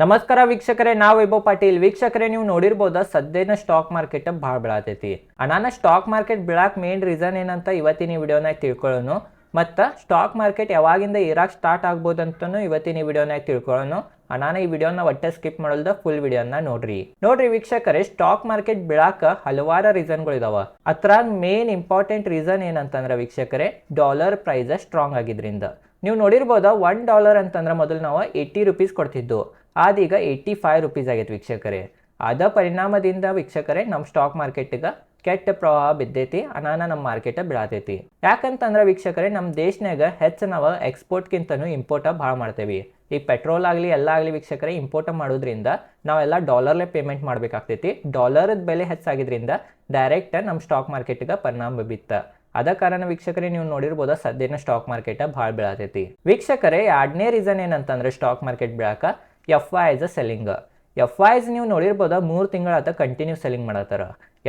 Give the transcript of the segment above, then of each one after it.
ನಮಸ್ಕಾರ ವೀಕ್ಷಕರೇ, ನಾವು ವೈಭವ್ ಪಾಟೀಲ್. ವೀಕ್ಷಕರೇ, ನೀವು ನೋಡಿರ್ಬೋದ ಸದ್ಯನ ಸ್ಟಾಕ್ ಮಾರ್ಕೆಟ್ ಭಾಳ ಬೀಳತೈತಿ. ಅನಾನ ಸ್ಟಾಕ್ ಮಾರ್ಕೆಟ್ ಬೀಳಾಕ್ ಮೇನ್ ರೀಸನ್ ಏನಂತ ಇವತ್ತಿನ ಈ ವಿಡಿಯೋನಾಗ ತಿಳ್ಕೊಳ್ಳೋನು. ಮತ್ತು ಸ್ಟಾಕ್ ಮಾರ್ಕೆಟ್ ಯಾವಾಗಿಂದ ಇರಾಕ್ ಸ್ಟಾರ್ಟ್ ಆಗ್ಬೋದಂತನೂ ಇವತ್ತಿನ ಈ ವಿಡಿಯೋನಾಗ ತಿಳ್ಕೊಳ್ಳೋನು. ಅನಾನ ಈ ವಿಡಿಯೋನ ಒಟ್ಟೆ ಸ್ಕಿಪ್ ಮಾಡಲ್ದ ಫುಲ್ ವಿಡಿಯೋನ ನೋಡ್ರಿ. ನೋಡ್ರಿ ವೀಕ್ಷಕರೇ ಸ್ಟಾಕ್ ಮಾರ್ಕೆಟ್ ಬಿಳಾಕ ಹಲವಾರು ರೀಸನ್ಗಳು ಇದಾವ ಅದ್ರಾಗ ಮೇನ್ ಇಂಪಾರ್ಟೆಂಟ್ ರೀಸನ್ ಏನಂತಂದ್ರೆ ವೀಕ್ಷಕರೇ ಡಾಲರ್ ಪ್ರೈಸ್ ಸ್ಟ್ರಾಂಗ್ ಆಗಿದ್ರಿಂದ. ನೀವು ನೋಡಿರ್ಬೋದ ಒನ್ ಡಾಲರ್ ಅಂತಂದ್ರೆ ಮೊದಲು ನಾವು ಏಯ್ಟಿ ರುಪೀಸ್ ಕೊಡ್ತಿದ್ದು. ಅದೀಗ ಏಯ್ಟಿ ಫೈವ್ ರುಪೀಸ್ ಆಗೈತೆ ವೀಕ್ಷಕರೇ. ಅದ ಪರಿಣಾಮದಿಂದ ವೀಕ್ಷಕರೇ ನಮ್ಮ ಸ್ಟಾಕ್ ಮಾರ್ಕೆಟ್ಗೆ ಕೆಟ್ಟ ಪ್ರವಾಹ ಬಿದ್ದೈತಿ, ಅನಾನ ನಮ್ಮ ಮಾರ್ಕೆಟ್ ಬಿಡಾತೈತಿ ಯಾಕಂತಂದ್ರೆ ವೀಕ್ಷಕರೇ ನಮ್ಮ ದೇಶನಾಗ ಹೆಚ್ಚು ನಾವು ಎಕ್ಸ್ಪೋರ್ಟ್ಗಿಂತನೂ ಇಂಪೋರ್ಟ ಭಾಳ ಮಾಡ್ತೇವೆ. ಈ ಪೆಟ್ರೋಲ್ ಆಗಲಿ, ಎಲ್ಲ ಆಗಲಿ ವೀಕ್ಷಕರೇ ಇಂಪೋರ್ಟ್ ಮಾಡೋದ್ರಿಂದ ನಾವೆಲ್ಲ ಡಾಲರ್ಲೆ ಪೇಮೆಂಟ್ ಮಾಡಬೇಕಾಗ್ತೈತಿ. ಡಾಲರದ ಬೆಲೆ ಹೆಚ್ಚಾಗಿದ್ರಿಂದ ಡೈರೆಕ್ಟ್ ನಮ್ಮ ಸ್ಟಾಕ್ ಮಾರ್ಕೆಟ್ಗೆ ಪರಿಣಾಮ ಬಿತ್ತ. ಅದ ಕಾರಣ ವೀಕ್ಷಕರೇ, ನೀವು ನೋಡಿರ್ಬೋದು ಸದ್ಯನ ಸ್ಟಾಕ್ ಮಾರ್ಕೆಟ್ ಭಾಳ ಬೀಳತೈತಿ. ವೀಕ್ಷಕರೇ ಎರಡನೇ ರೀಸನ್ ಏನಂತಂದ್ರೆ stock market ಬೀಳಾಕ F Is selling F Is ನೀವು ನೋಡಿರ್ಬೋದ ಮೂರು ತಿಂಗಳಾತ ಕಂಟಿನ್ಯೂ ಸೆಲ್ಲಿಂಗ್ ಮಾಡತ್ತಾರ.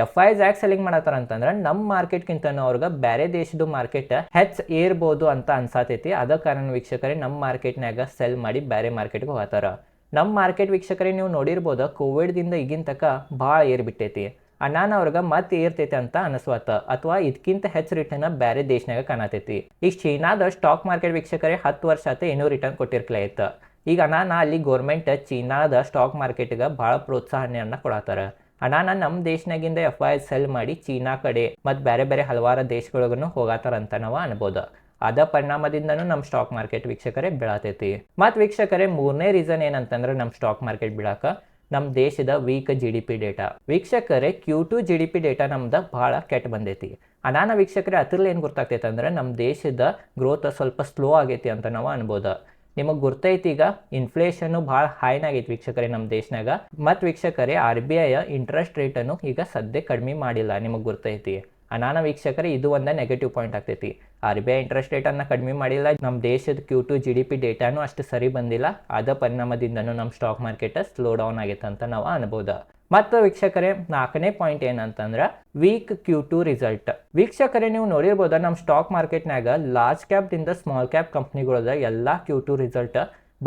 ಎಫ್ ಐಸ್ ಯಾಕೆ ಸೆಲ್ಲಿಂಗ್ ಮಾಡತ್ತಾರ ಅಂತಂದ್ರೆ ನಮ್ಮ ಮಾರ್ಕೆಟ್ಗಿಂತ ಅವ್ರಿಗೆ ಬೇರೆ ದೇಶದ ಮಾರ್ಕೆಟ್ ಹೆಚ್ಚು ಏರ್ಬೋದು ಅಂತ ಅನ್ಸಾತೈತಿ. ಅದ ಕಾರಣ ವೀಕ್ಷಕರೇ ನಮ್ಮ ಮಾರ್ಕೆಟ್ನಾಗ ಸೆಲ್ ಮಾಡಿ ಬೇರೆ ಮಾರ್ಕೆಟ್ಗೆ ಹೋಗ್ತಾರ ನಮ್ಮ ಮಾರ್ಕೆಟ್ ವೀಕ್ಷಕರೇ, ನೀವು ನೋಡಿರ್ಬೋದು ಕೋವಿಡ್ದಿಂದ ಈಗಿನ ತಕ ಭಾಳ ಏರ್ಬಿಟ್ಟೈತಿ ಅಣ್ಣಾನ ಅವ್ರಿಗೆ ಮತ್ತೆ ಏರ್ತೈತಿ ಅಂತ ಅನಿಸ್ವತ್ತ, ಅಥವಾ ಇದಕ್ಕಿಂತ ಹೆಚ್ಚು ರಿಟರ್ನ್ ಬೇರೆ ದೇಶನಾಗ ಕಾಣತೈತಿ. ಈಗ ಚೀನಾದ ಸ್ಟಾಕ್ ಮಾರ್ಕೆಟ್ ವೀಕ್ಷಕರೇ ಹತ್ತು ವರ್ಷ ಆತ ಏನೂ ರಿಟರ್ನ್ ಕೊಟ್ಟಿರ್ಕಲ ಇತ್ತು ಈಗ ಅನಾನ ಅಲ್ಲಿ ಗೋರ್ಮೆಂಟ್ ಚೀನಾದ ಸ್ಟಾಕ್ ಮಾರ್ಕೆಟ್ಗೆ ಭಾಳ ಪ್ರೋತ್ಸಾಹನೆಯನ್ನ ಕೊಡತ್ತಾರ ಅನಾನ ನಮ್ಮ ದೇಶನಾಗಿಂದ ಎಫ್ ಐ ಸೆಲ್ ಮಾಡಿ ಚೀನಾ ಕಡೆ ಮತ್ತು ಬೇರೆ ಬೇರೆ ಹಲವಾರು ದೇಶಗಳಿಗೂ ಹೋಗತ್ತಾರ ಅಂತ ನಾವು ಅನ್ಬೋದು. ಅದ ಪರಿಣಾಮದಿಂದನೂ ನಮ್ಮ ಸ್ಟಾಕ್ ಮಾರ್ಕೆಟ್ ವೀಕ್ಷಕರೇ ಬೀಳತೈತಿ. ಮತ್ತು ವೀಕ್ಷಕರೇ ಮೂರನೇ ರೀಸನ್ ಏನಂತಂದ್ರೆ ನಮ್ಮ ಸ್ಟಾಕ್ ಮಾರ್ಕೆಟ್ ಬೀಳಾಕ ನಮ್ಮ ದೇಶದ weak G D P data ವೀಕ್ಷಕರೇ Q two G D P data ನಮ್ದು ಭಾಳ ಕೆಟ್ಟ ಬಂದೈತಿ. ಅನಾನ ವೀಕ್ಷಕರೇ ಅದ್ರಲ್ಲಿ ಏನು ಗೊತ್ತಾಗ್ತೈತೆ ಅಂದರೆ ನಮ್ಮ ದೇಶದ ಗ್ರೋತ್ ಸ್ವಲ್ಪ ಸ್ಲೋ ಆಗೈತಿ ಅಂತ ನಾವು ಅನ್ಬೋದು. ನಿಮಗೆ ಗೊತ್ತೈತಿ ಈಗ ಇನ್ಫ್ಲೇಷನ್ನು ಭಾಳ ಹೈನಾಗೈತಿ ವೀಕ್ಷಕರೇ ನಮ್ಮ ದೇಶನಾಗ. ಮತ್ತು ವೀಕ್ಷಕರೇ ಆರ್ ಬಿ ಐ ಇಂಟ್ರೆಸ್ಟ್ ರೇಟನ್ನು ಈಗ ಸದ್ಯ ಕಡಿಮೆ ಮಾಡಿಲ್ಲ, ನಿಮಗೆ ಗುರ್ತೈತಿ. ಅನಾನ ವೀಕ್ಷಕರೇ ಇದು ಒಂದು ನೆಗೆಟಿವ್ ಪಾಯಿಂಟ್ ಆಗ್ತೈತಿ. ಆರ್ ಬಿ ಐ ಇಂಟ್ರೆಸ್ಟ್ ರೇಟನ್ನು ಕಡಿಮೆ ಮಾಡಿಲ್ಲ ನಮ್ಮ ದೇಶದ Q two G D P ಡೇಟಾನು ಅಷ್ಟು ಸರಿ ಬಂದಿಲ್ಲ. ಅದ ಪರಿಣಾಮದಿಂದನೂ ನಮ್ಮ ಸ್ಟಾಕ್ ಮಾರ್ಕೆಟ್ ಸ್ಲೋ ಡೌನ್ ಆಗೈತೆ ಅಂತ ನಾವು ಅನ್ಬೋದು. ಮತ್ತು ವೀಕ್ಷಕರೇ, ನಾಲ್ಕನೇ ಪಾಯಿಂಟ್ ಏನಂತಂದ್ರೆ ವೀಕ್ ಕ್ಯೂ ಟು ರಿಸಲ್ಟ್ ವೀಕ್ಷಕರೇ, ನೀವು ನೋಡಿರ್ಬೋದು ನಮ್ಮ ಸ್ಟಾಕ್ ಮಾರ್ಕೆಟ್ನಾಗ ಲಾರ್ಜ್ ಕ್ಯಾಪ್ದಿಂದ ಸ್ಮಾಲ್ ಕ್ಯಾಪ್ ಕಂಪ್ನಿಗಳದ ಎಲ್ಲ ಕ್ಯೂ ಟು ರಿಸಲ್ಟ್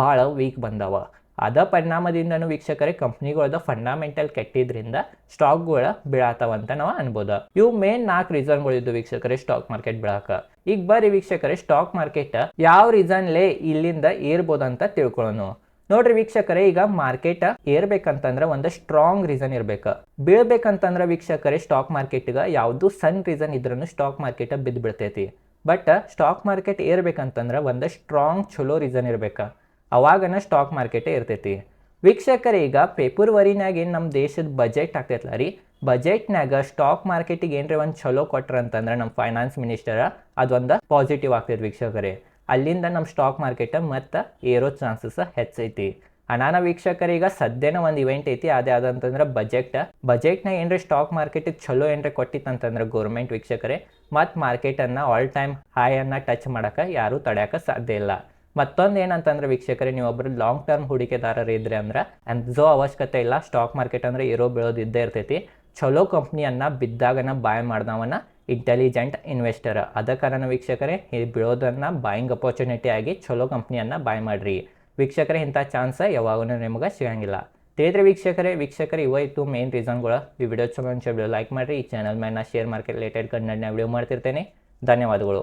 ಭಾಳ ವೀಕ್ ಬಂದವ. ಅದ ಪರಿಣಾಮದಿಂದನೂ ವೀಕ್ಷಕರೇ ಕಂಪ್ನಿಗಳದ ಫಂಡಮೆಂಟಲ್ ಕೆಟ್ಟಿದ್ರಿಂದ ಸ್ಟಾಕ್ಗಳ ಬೀಳಾತವಂತ ನಾವು ಅನ್ಬೋದು. ಇವು ಮೇನ್ ನಾಲ್ಕು ರೀಸನ್ಗಳಿದ್ದು ವೀಕ್ಷಕರೇ ಸ್ಟಾಕ್ ಮಾರ್ಕೆಟ್ ಬೀಳಾಕ. ಈಗ ಬರ್ರಿ ವೀಕ್ಷಕರೇ ಸ್ಟಾಕ್ ಮಾರ್ಕೆಟ್ ಯಾವ ರೀಸನ್ಲೇ ಇಲ್ಲಿಂದ ಏರ್ಬೋದಂತ ತಿಳ್ಕೊಳ್ಳೋಣ ನೋಡ್ರಿ ವೀಕ್ಷಕರೇ, ಈಗ ಮಾರ್ಕೆಟ್ ಏರ್ಬೇಕಂತಂದ್ರೆ ಒಂದು ಸ್ಟ್ರಾಂಗ್ ರೀಸನ್ ಇರ್ಬೇಕು. ಬೀಳ್ಬೇಕಂತಂದ್ರೆ ವೀಕ್ಷಕರೇ ಸ್ಟಾಕ್ ಮಾರ್ಕೆಟ್ಗೆ ಯಾವುದು ಸಣ್ಣ ರೀಸನ್ ಇದ್ರೂ ಸ್ಟಾಕ್ ಮಾರ್ಕೆಟ್ ಬಿದ್ದು ಬಿಡ್ತೈತಿ ಬಟ್ ಸ್ಟಾಕ್ ಮಾರ್ಕೆಟ್ ಏರ್ಬೇಕಂತಂದ್ರೆ ಒಂದು ಸ್ಟ್ರಾಂಗ್ ಚಲೋ ರೀಸನ್ ಇರ್ಬೇಕು. ಅವಾಗನ ಸ್ಟಾಕ್ ಮಾರ್ಕೆಟೇ ಇರ್ತೈತಿ. ವೀಕ್ಷಕರೇ, ಈಗ ಫೆಬ್ರವರಿನಾಗ ಏನು ನಮ್ಮ ದೇಶದ ಬಜೆಟ್ ಆಗ್ತೈತಲ್ಲ ರೀ? ಬಜೆಟ್ನಾಗ ಸ್ಟಾಕ್ ಮಾರ್ಕೆಟಿಗೆ ಏನ್ರಿ ಒಂದು ಚಲೋ ಕೊಟ್ರ ಅಂತಂದ್ರೆ ನಮ್ಮ ಫೈನಾನ್ಸ್ ಮಿನಿಸ್ಟರ್ ಅದೊಂದು ಪಾಸಿಟಿವ್ ಆಗ್ತೈತೆ ವೀಕ್ಷಕರೇ. ಅಲ್ಲಿಂದ ನಮ್ಮ ಸ್ಟಾಕ್ ಮಾರ್ಕೆಟ್ ಮತ್ತು ಏರೋ ಚಾನ್ಸಸ್ ಹೆಚ್ಚೈತಿ. ಅನಾನ ವೀಕ್ಷಕರೀಗ ಸದ್ಯನ ಒಂದು ಇವೆಂಟ್ ಐತಿ, ಅದೇ ಅದಂತಂದ್ರೆ ಬಜೆಟ್ ಬಜೆಟ್ನ ಏನ್ರಿ ಸ್ಟಾಕ್ ಮಾರ್ಕೆಟಿಗೆ ಚಲೋ ಏನ್ರಿ ಕೊಟ್ಟಿತ್ತಂತಂದ್ರೆ ಗೌರ್ಮೆಂಟ್ ವೀಕ್ಷಕರೇ, ಮತ್ತು ಮಾರ್ಕೆಟನ್ನು ಆಲ್ ಟೈಮ್ ಹೈ ಅನ್ನ ಟಚ್ ಮಾಡೋಕೆ ಯಾರೂ ತಡೆಯೋಕೆ ಸಾಧ್ಯ ಇಲ್ಲ. ಮತ್ತೊಂದು ಏನಂತಂದ್ರೆ ವೀಕ್ಷಕರೇ, ನೀವು ಒಬ್ಬರು ಲಾಂಗ್ ಟರ್ಮ್ ಹೂಡಿಕೆದಾರರು ಇದ್ರೆ ಅಂದ್ರೆ ಅಂಜೋ ಅವಶ್ಯಕತೆ ಇಲ್ಲ ಸ್ಟಾಕ್ ಮಾರ್ಕೆಟ್ ಅಂದ್ರೆ ಇರೋ ಬೀಳೋದು ಇದ್ದೇ ಇರ್ತೈತಿ. ಚಲೋ ಕಂಪ್ನಿಯನ್ನ ಬಿದ್ದಾಗನ ಬಾಯ್ ಮಾಡ್ದವನ ಇಂಟೆಲಿಜೆಂಟ್ ಇನ್ವೆಸ್ಟರ್ ಅದ ಕಾರಣ ವೀಕ್ಷಕರೇ, ಈ ಬಿಳೋದನ್ನ ಬಾಯಿಂಗ್ ಅಪರ್ಚುನಿಟಿ ಆಗಿ ಚಲೋ ಕಂಪ್ನಿಯನ್ನ ಬಾಯ್ ಮಾಡ್ರಿ. ವೀಕ್ಷಕರೇ, ಇಂಥ ಚಾನ್ಸ್ ಯಾವಾಗೂ ನಿಮಗೆ ಸಿಗಂಗಿಲ್ಲ. ತಿಳಿದ್ರೆ ವೀಕ್ಷಕರೇ ವೀಕ್ಷಕರೇ ಇವತ್ತು ಮೇನ್ ರೀಸನ್ಗಳು ಈ ವಿಡಿಯೋ ಚಲೋ ವಿಡಿಯೋ ಲೈಕ್ ಮಾಡಿರಿ, ಈ ಚಾನಲ್ ಮೇಲೆ ಶೇರ್ ಮಾರ್ಕೆಟ್ ರಿಲೇಟೆಡ್ ಕಣ್ಣನ್ನ ವಿಡಿಯೋ ಮಾಡ್ತಿರ್ತೇನೆ. ಧನ್ಯವಾದಗಳು.